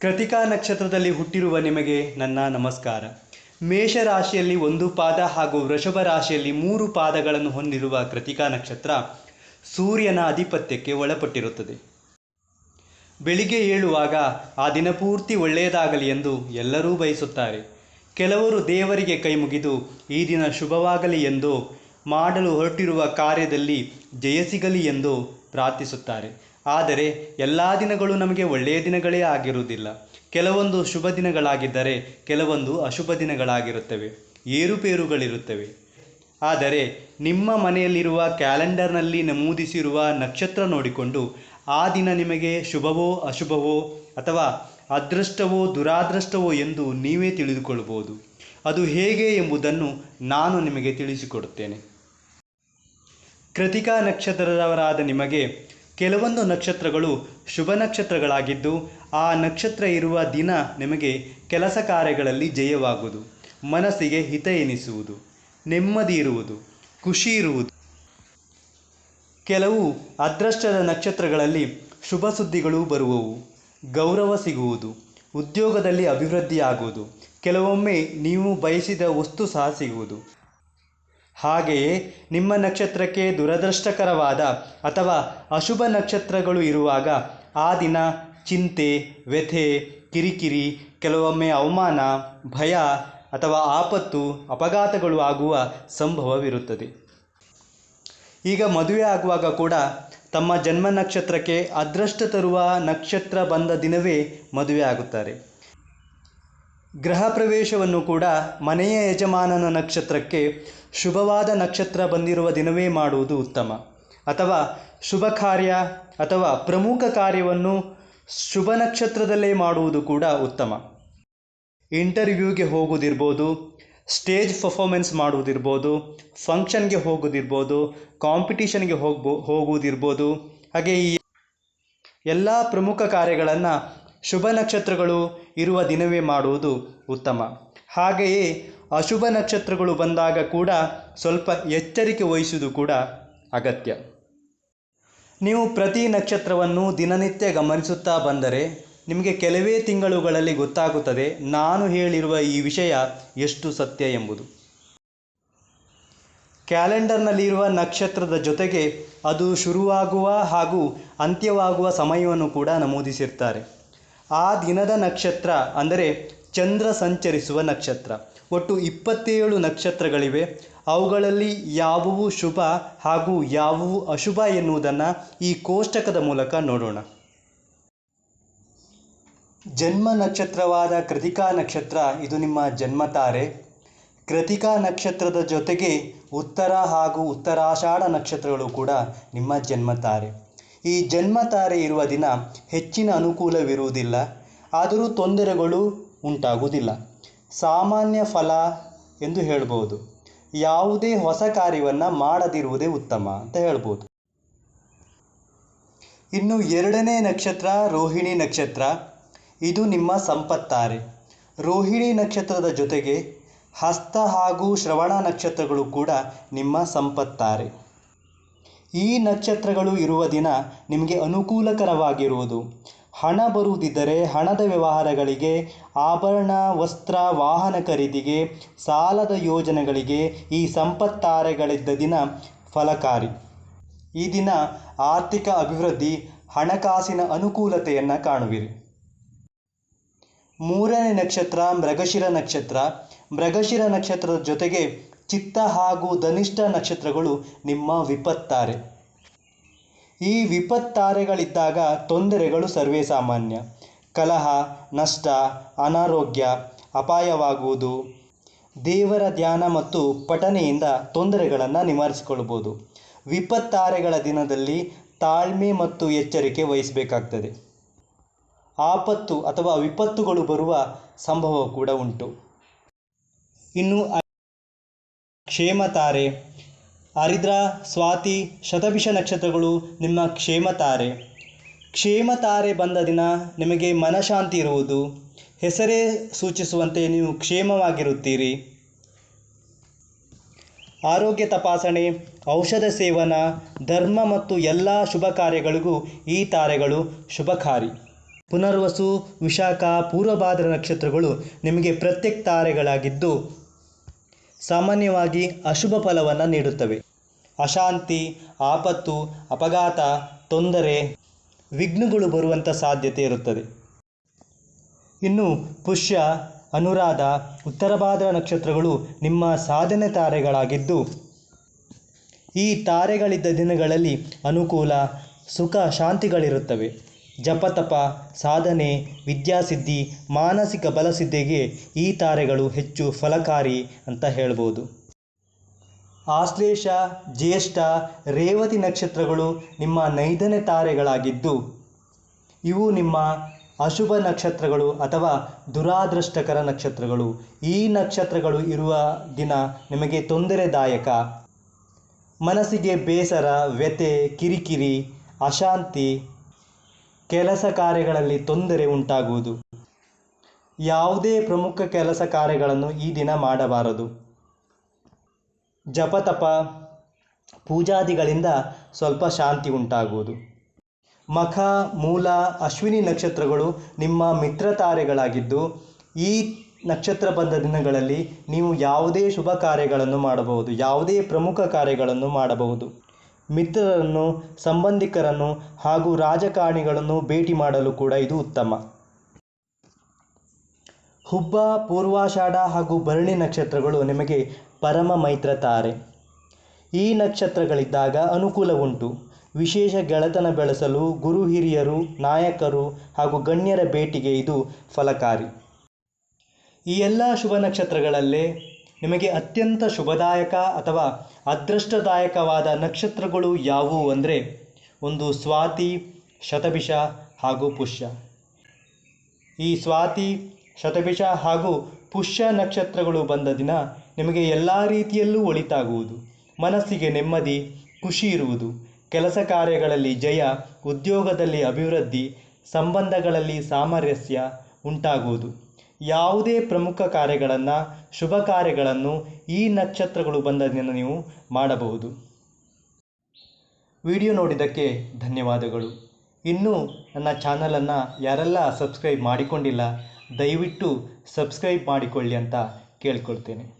ಕೃತಿಕಾ ನಕ್ಷತ್ರದಲ್ಲಿ ಹುಟ್ಟಿರುವ ನಿಮಗೆ ನನ್ನ ನಮಸ್ಕಾರ. ಮೇಷರಾಶಿಯಲ್ಲಿ ಒಂದು ಪಾದ ಹಾಗೂ ವೃಷಭ ರಾಶಿಯಲ್ಲಿ ಮೂರು ಪಾದಗಳನ್ನು ಹೊಂದಿರುವ ಕೃತಿಕಾ ನಕ್ಷತ್ರ ಸೂರ್ಯನ ಆಧಿಪತ್ಯಕ್ಕೆ ಒಳಪಟ್ಟಿರುತ್ತದೆ. ಬೆಳಿಗ್ಗೆ ಏಳುವಾಗ ಆ ದಿನಪೂರ್ತಿ ಒಳ್ಳೆಯದಾಗಲಿ ಎಂದು ಎಲ್ಲರೂ ಬಯಸುತ್ತಾರೆ. ಕೆಲವರು ದೇವರಿಗೆ ಕೈ ಮುಗಿದು ಈ ದಿನ ಶುಭವಾಗಲಿ ಎಂದು ಮಾಡಲು ಹೊರಟಿರುವ ಕಾರ್ಯದಲ್ಲಿ ಜಯ ಸಿಗಲಿ ಎಂದು ಪ್ರಾರ್ಥಿಸುತ್ತಾರೆ. ಆದರೆ ಎಲ್ಲ ದಿನಗಳು ನಮಗೆ ಒಳ್ಳೆಯ ದಿನಗಳೇ ಆಗಿರುವುದಿಲ್ಲ. ಕೆಲವೊಂದು ಶುಭ ದಿನಗಳಾಗಿದ್ದರೆ ಕೆಲವೊಂದು ಅಶುಭ ದಿನಗಳಾಗಿರುತ್ತವೆ. ಏರುಪೇರುಗಳಿರುತ್ತವೆ. ಆದರೆ ನಿಮ್ಮ ಮನೆಯಲ್ಲಿರುವ ಕ್ಯಾಲೆಂಡರ್ನಲ್ಲಿ ನಮೂದಿಸಿರುವ ನಕ್ಷತ್ರ ನೋಡಿಕೊಂಡು ಆ ದಿನ ನಿಮಗೆ ಶುಭವೋ ಅಶುಭವೋ ಅಥವಾ ಅದೃಷ್ಟವೋ ದುರಾದೃಷ್ಟವೋ ಎಂದು ನೀವೇ ತಿಳಿದುಕೊಳ್ಳಬಹುದು ಅದು ಹೇಗೆ ಎಂಬುದನ್ನು ನಾನು ನಿಮಗೆ ತಿಳಿಸಿಕೊಡುತ್ತೇನೆ. ಕೃತಿಕಾ ನಕ್ಷತ್ರದವರಾದ ನಿಮಗೆ ಕೆಲವೊಂದು ನಕ್ಷತ್ರಗಳು ಶುಭ ನಕ್ಷತ್ರಗಳಾಗಿದ್ದು, ಆ ನಕ್ಷತ್ರ ಇರುವ ದಿನ ನಿಮಗೆ ಕೆಲಸ ಕಾರ್ಯಗಳಲ್ಲಿ ಜಯವಾಗುವುದು. ಮನಸ್ಸಿಗೆ ಹಿತ ಎನಿಸುವುದು. ನೆಮ್ಮದಿ ಇರುವುದು. ಖುಷಿ ಇರುವುದು. ಕೆಲವು ಅದೃಷ್ಟದ ನಕ್ಷತ್ರಗಳಲ್ಲಿ ಶುಭ ಸುದ್ದಿಗಳು ಬರುವವು. ಗೌರವ ಸಿಗುವುದು. ಉದ್ಯೋಗದಲ್ಲಿ ಅಭಿವೃದ್ಧಿಯಾಗುವುದು. ಕೆಲವೊಮ್ಮೆ ನೀವು ಬಯಸಿದ ವಸ್ತು ಸಹ ಸಿಗುವುದು. ಹಾಗೆಯೇ ನಿಮ್ಮ ನಕ್ಷತ್ರಕ್ಕೆ ದುರದೃಷ್ಟಕರವಾದ ಅಥವಾ ಅಶುಭ ನಕ್ಷತ್ರಗಳು ಇರುವಾಗ ಆ ದಿನ ಚಿಂತೆ, ವ್ಯಥೆ, ಕಿರಿಕಿರಿ, ಕೆಲವೊಮ್ಮೆ ಅವಮಾನ, ಭಯ ಅಥವಾ ಆಪತ್ತು, ಅಪಘಾತಗಳು ಆಗುವ ಸಂಭವವಿರುತ್ತದೆ. ಈಗ ಮದುವೆ ಆಗುವಾಗ ಕೂಡ ತಮ್ಮ ಜನ್ಮ ನಕ್ಷತ್ರಕ್ಕೆ ಅದೃಷ್ಟ ತರುವ ನಕ್ಷತ್ರ ಬಂದ ದಿನವೇ ಮದುವೆ ಆಗುತ್ತಾರೆ. ಗೃಹ ಪ್ರವೇಶವನ್ನು ಕೂಡ ಮನೆಯ ಯಜಮಾನನ ನಕ್ಷತ್ರಕ್ಕೆ ಶುಭವಾದ ನಕ್ಷತ್ರ ಬಂದಿರುವ ದಿನವೇ ಮಾಡುವುದು ಉತ್ತಮ. ಅಥವಾ ಶುಭ ಕಾರ್ಯ ಅಥವಾ ಪ್ರಮುಖ ಕಾರ್ಯವನ್ನು ಶುಭ ನಕ್ಷತ್ರದಲ್ಲೇ ಮಾಡುವುದು ಕೂಡ ಉತ್ತಮ. ಇಂಟರ್ವ್ಯೂಗೆ ಹೋಗುವುದಿರ್ಬೋದು, ಸ್ಟೇಜ್ ಪರ್ಫಾರ್ಮೆನ್ಸ್ ಮಾಡುವುದಿರ್ಬೋದು, ಫಂಕ್ಷನ್ಗೆ ಹೋಗೋದಿರ್ಬೋದು ಕಾಂಪಿಟೀಷನ್ಗೆ ಹೋಗ್ಬೋ, ಹೋಗುವುದಿರ್ಬೋದು. ಹಾಗೆ ಈ ಎಲ್ಲ ಪ್ರಮುಖ ಕಾರ್ಯಗಳನ್ನು ಶುಭ ನಕ್ಷತ್ರಗಳು ಇರುವ ದಿನವೇ ಮಾಡುವುದು ಉತ್ತಮ. ಹಾಗೆಯೇ ಅಶುಭ ನಕ್ಷತ್ರಗಳು ಬಂದಾಗ ಕೂಡ ಸ್ವಲ್ಪ ಎಚ್ಚರಿಕೆ ವಹಿಸುವುದು ಕೂಡ ಅಗತ್ಯ. ನೀವು ಪ್ರತಿ ನಕ್ಷತ್ರವನ್ನು ದಿನನಿತ್ಯ ಗಮನಿಸುತ್ತಾ ಬಂದರೆ ನಿಮಗೆ ಕೆಲವೇ ತಿಂಗಳುಗಳಲ್ಲಿ ಗೊತ್ತಾಗುತ್ತದೆ ನಾನು ಹೇಳಿರುವ ಈ ವಿಷಯ ಎಷ್ಟು ಸತ್ಯ ಎಂಬುದು. ಕ್ಯಾಲೆಂಡರ್ನಲ್ಲಿರುವ ನಕ್ಷತ್ರದ ಜೊತೆಗೆ ಅದು ಶುರುವಾಗುವ ಹಾಗೂ ಅಂತ್ಯವಾಗುವ ಸಮಯವನ್ನು ಕೂಡ ನಮೂದಿಸಿರ್ತಾರೆ. ಆ ದಿನದ ನಕ್ಷತ್ರ ಅಂದರೆ ಚಂದ್ರ ಸಂಚರಿಸುವ ನಕ್ಷತ್ರ. ಒಟ್ಟು ಇಪ್ಪತ್ತೇಳು ನಕ್ಷತ್ರಗಳಿವೆ. ಅವುಗಳಲ್ಲಿ ಯಾವುವು ಶುಭ ಹಾಗೂ ಯಾವುವು ಅಶುಭ ಎನ್ನುವುದನ್ನು ಈ ಕೋಷ್ಟಕದ ಮೂಲಕ ನೋಡೋಣ. ಜನ್ಮ ನಕ್ಷತ್ರವಾದ ಕೃತಿಕಾ ನಕ್ಷತ್ರ, ಇದು ನಿಮ್ಮ ಜನ್ಮತಾರೆ. ಕೃತಿಕಾ ನಕ್ಷತ್ರದ ಜೊತೆಗೆ ಉತ್ತರ ಹಾಗೂ ಉತ್ತರಾಷಾಢ ನಕ್ಷತ್ರಗಳು ಕೂಡ ನಿಮ್ಮ ಜನ್ಮತಾರೆ. ಈ ಜನ್ಮತಾರೆ ಇರುವ ದಿನ ಹೆಚ್ಚಿನ ಅನುಕೂಲವಿರುವುದಿಲ್ಲ. ಆದರೂ ತೊಂದರೆಗಳು ಉಂಟಾಗುವುದಿಲ್ಲ. ಸಾಮಾನ್ಯ ಫಲ ಎಂದು ಹೇಳ್ಬೋದು. ಯಾವುದೇ ಹೊಸ ಕಾರ್ಯವನ್ನು ಮಾಡದಿರುವುದೇ ಉತ್ತಮ ಅಂತ ಹೇಳ್ಬೋದು. ಇನ್ನು ಎರಡನೇ ನಕ್ಷತ್ರ ರೋಹಿಣಿ ನಕ್ಷತ್ರ. ಇದು ನಿಮ್ಮ ಸಂಪತ್ತಾರೆ. ರೋಹಿಣಿ ನಕ್ಷತ್ರದ ಜೊತೆಗೆ ಹಸ್ತ ಹಾಗೂ ಶ್ರವಣ ನಕ್ಷತ್ರಗಳು ಕೂಡ ನಿಮ್ಮ ಸಂಪತ್ತಾರೆ. ಈ ನಕ್ಷತ್ರಗಳು ಇರುವ ದಿನ ನಿಮಗೆ ಅನುಕೂಲಕರವಾಗಿರುವುದು. ಹಣ ಬರುವುದಿದ್ದರೆ ಹಣದ ವ್ಯವಹಾರಗಳಿಗೆ, ಆಭರಣ, ವಸ್ತ್ರ, ವಾಹನ ಖರೀದಿಗೆ, ಸಾಲದ ಯೋಜನೆಗಳಿಗೆ ಈ ಸಂಪತ್ತಾರೆಗಳಿದ್ದ ದಿನ ಫಲಕಾರಿ. ಈ ದಿನ ಆರ್ಥಿಕ ಅಭಿವೃದ್ಧಿ, ಹಣಕಾಸಿನ ಅನುಕೂಲತೆಯನ್ನು ಕಾಣುವಿರಿ. ಮೂರನೇ ನಕ್ಷತ್ರ ಮೃಗಶಿರ ನಕ್ಷತ್ರ. ಮೃಗಶಿರ ನಕ್ಷತ್ರದ ಜೊತೆಗೆ ಚಿತ್ತ ಹಾಗೂ ಧನಿಷ್ಠ ನಕ್ಷತ್ರಗಳು ನಿಮ್ಮ ವಿಪತ್ತಾರೆ. ಈ ವಿಪತ್ತಾರೆಗಳಿದ್ದಾಗ ತೊಂದರೆಗಳು ಸರ್ವೇ ಸಾಮಾನ್ಯ ಕಲಹ, ನಷ್ಟ, ಅನಾರೋಗ್ಯ, ಅಪಾಯವಾಗುವುದು. ದೇವರ ಧ್ಯಾನ ಮತ್ತು ಪಠನೆಯಿಂದ ತೊಂದರೆಗಳನ್ನು ನಿವಾರಿಸಿಕೊಳ್ಳಬಹುದು ವಿಪತ್ತಾರೆಗಳ ದಿನದಲ್ಲಿ ತಾಳ್ಮೆ ಮತ್ತು ಎಚ್ಚರಿಕೆ ವಹಿಸಬೇಕಾಗ್ತದೆ. ಆಪತ್ತು ಅಥವಾ ವಿಪತ್ತುಗಳು ಬರುವ ಸಂಭವ ಕೂಡ ಉಂಟು. ಇನ್ನು ಕ್ಷೇಮತಾರೆ. ಆರಿದ್ರ ಸ್ವಾತಿ, ಶತಭಿಷ ನಕ್ಷತ್ರಗಳು ನಿಮ್ಮ ಕ್ಷೇಮತಾರೆ. ಕ್ಷೇಮತಾರೆ ಬಂದ ದಿನ ನಿಮಗೆ ಮನಶಾಂತಿ ಇರುವುದು. ಹೆಸರೇ ಸೂಚಿಸುವಂತೆ ನೀವು ಕ್ಷೇಮವಾಗಿರುತ್ತೀರಿ. ಆರೋಗ್ಯ ತಪಾಸಣೆ, ಔಷಧ ಸೇವನ, ಧರ್ಮ ಮತ್ತು ಎಲ್ಲ ಶುಭ ಕಾರ್ಯಗಳಿಗೂ ಈ ತಾರೆಗಳು ಶುಭಕಾರಿ. ಪುನರ್ವಸು, ವಿಶಾಖ, ಪೂರ್ವಭಾದ್ರ ನಕ್ಷತ್ರಗಳು ನಿಮಗೆ ಪ್ರತ್ಯಕ್ ತಾರೆಗಳಾಗಿದ್ದು ಸಾಮಾನ್ಯವಾಗಿ ಅಶುಭ ಫಲವನ್ನು ನೀಡುತ್ತವೆ. ಅಶಾಂತಿ, ಆಪತ್ತು, ಅಪಘಾತ, ತೊಂದರೆ, ವಿಘ್ನಗಳು ಬರುವಂಥ ಸಾಧ್ಯತೆ ಇರುತ್ತದೆ. ಇನ್ನು ಪುಷ್ಯ, ಅನುರಾಧ, ಉತ್ತರ ಭಾದ್ರ ನಕ್ಷತ್ರಗಳು ನಿಮ್ಮ ಸಾಧನೆ ತಾರೆಗಳಾಗಿದ್ದು, ಈ ತಾರೆಗಳಿದ್ದ ದಿನಗಳಲ್ಲಿ ಅನುಕೂಲ, ಸುಖ, ಶಾಂತಿಗಳಿರುತ್ತವೆ. ಜಪತಪ, ಸಾಧನೆ, ವಿದ್ಯಾಸಿದ್ಧಿ, ಮಾನಸಿಕ ಬಲಸಿದ್ಧಿಗೆ ಈ ತಾರೆಗಳು ಹೆಚ್ಚು ಫಲಕಾರಿ ಅಂತ ಹೇಳ್ಬೋದು. ಆಶ್ಲೇಷ, ಜ್ಯೇಷ್ಠ, ರೇವತಿ ನಕ್ಷತ್ರಗಳು ನಿಮ್ಮ ನೈದನೇ ತಾರೆಗಳಾಗಿದ್ದು, ಇವು ನಿಮ್ಮ ಅಶುಭ ನಕ್ಷತ್ರಗಳು ಅಥವಾ ದುರಾದೃಷ್ಟಕರ ನಕ್ಷತ್ರಗಳು. ಈ ನಕ್ಷತ್ರಗಳು ಇರುವ ದಿನ ನಿಮಗೆ ತೊಂದರೆದಾಯಕ. ಮನಸ್ಸಿಗೆ ಬೇಸರ, ವ್ಯಥೆ, ಕಿರಿಕಿರಿ, ಅಶಾಂತಿ ಕೆಲಸ ಕಾರ್ಯಗಳಲ್ಲಿ ತೊಂದರೆ ಉಂಟಾಗುವುದು. ಯಾವುದೇ ಪ್ರಮುಖ ಕೆಲಸ ಕಾರ್ಯಗಳನ್ನು ಈ ದಿನ ಮಾಡಬಾರದು. ಜಪತಪ, ಪೂಜಾದಿಗಳಿಂದ ಸ್ವಲ್ಪ ಶಾಂತಿ ಉಂಟಾಗುವುದು. ಮಖ, ಮೂಲ, ಅಶ್ವಿನಿ ನಕ್ಷತ್ರಗಳು ನಿಮ್ಮ ಮಿತ್ರ ತಾರೆಗಳಾಗಿದ್ದು, ಈ ನಕ್ಷತ್ರ ಬಂದ ದಿನಗಳಲ್ಲಿ ನೀವು ಯಾವುದೇ ಶುಭ ಕಾರ್ಯಗಳನ್ನು ಮಾಡಬಹುದು, ಯಾವುದೇ ಪ್ರಮುಖ ಕಾರ್ಯಗಳನ್ನು ಮಾಡಬಹುದು. ಮಿತ್ರರನ್ನು, ಸಂಬಂಧಿಕರನ್ನು ಹಾಗೂ ರಾಜಕಾರಣಿಗಳನ್ನು ಭೇಟಿ ಮಾಡಲು ಕೂಡ ಇದು ಉತ್ತಮ. ಹುಬ್ಬ, ಪೂರ್ವಾಷಾಢ ಹಾಗೂ ಭರಣಿ ನಕ್ಷತ್ರಗಳು ನಿಮಗೆ ಪರಮ ಮೈತ್ರ ತಾರೆ. ಈ ನಕ್ಷತ್ರಗಳಿದ್ದಾಗ ಅನುಕೂಲ ಉಂಟು. ವಿಶೇಷ ಗೆಳೆತನ ಬೆಳೆಸಲು ಗುರು ಹಿರಿಯರು, ನಾಯಕರು ಹಾಗೂ ಗಣ್ಯರ ಭೇಟಿಗೆ ಇದು ಫಲಕಾರಿ. ಈ ಎಲ್ಲ ಶುಭ ನಕ್ಷತ್ರಗಳಲ್ಲೇ ನಿಮಗೆ ಅತ್ಯಂತ ಶುಭದಾಯಕ ಅಥವಾ ಅದೃಷ್ಟದಾಯಕವಾದ ನಕ್ಷತ್ರಗಳು ಯಾವುವು ಅಂದರೆ ಒಂದು ಸ್ವಾತಿ, ಶತಭಿಷ ಹಾಗೂ ಪುಷ್ಯ. ಈ ಸ್ವಾತಿ, ಶತಭಿಷ ಹಾಗೂ ಪುಷ್ಯ ನಕ್ಷತ್ರಗಳು ಬಂದ ದಿನ ನಿಮಗೆ ಎಲ್ಲ ರೀತಿಯಲ್ಲೂ ಒಳಿತಾಗುವುದು. ಮನಸ್ಸಿಗೆ ನೆಮ್ಮದಿ, ಖುಷಿ ಇರುವುದು. ಕೆಲಸ ಕಾರ್ಯಗಳಲ್ಲಿ ಜಯ, ಉದ್ಯೋಗದಲ್ಲಿ ಅಭಿವೃದ್ಧಿ, ಸಂಬಂಧಗಳಲ್ಲಿ ಸಾಮರಸ್ಯ ಉಂಟಾಗುವುದು. ಯಾವುದೇ ಪ್ರಮುಖ ಕಾರ್ಯಗಳನ್ನು, ಶುಭ ಕಾರ್ಯಗಳನ್ನು ಈ ನಕ್ಷತ್ರಗಳು ಬಂದ ದಿನ ನೀವು ಮಾಡಬಹುದು. ವಿಡಿಯೋ ನೋಡಿದ್ದಕ್ಕೆ ಧನ್ಯವಾದಗಳು. ಇನ್ನೂ ನನ್ನ ಚಾನಲನ್ನು ಯಾರೆಲ್ಲ ಸಬ್ಸ್ಕ್ರೈಬ್ ಮಾಡಿಕೊಂಡಿಲ್ಲ, ದಯವಿಟ್ಟು ಸಬ್ಸ್ಕ್ರೈಬ್ ಮಾಡಿಕೊಳ್ಳಿ ಅಂತ ಕೇಳ್ಕೊಳ್ತೇನೆ.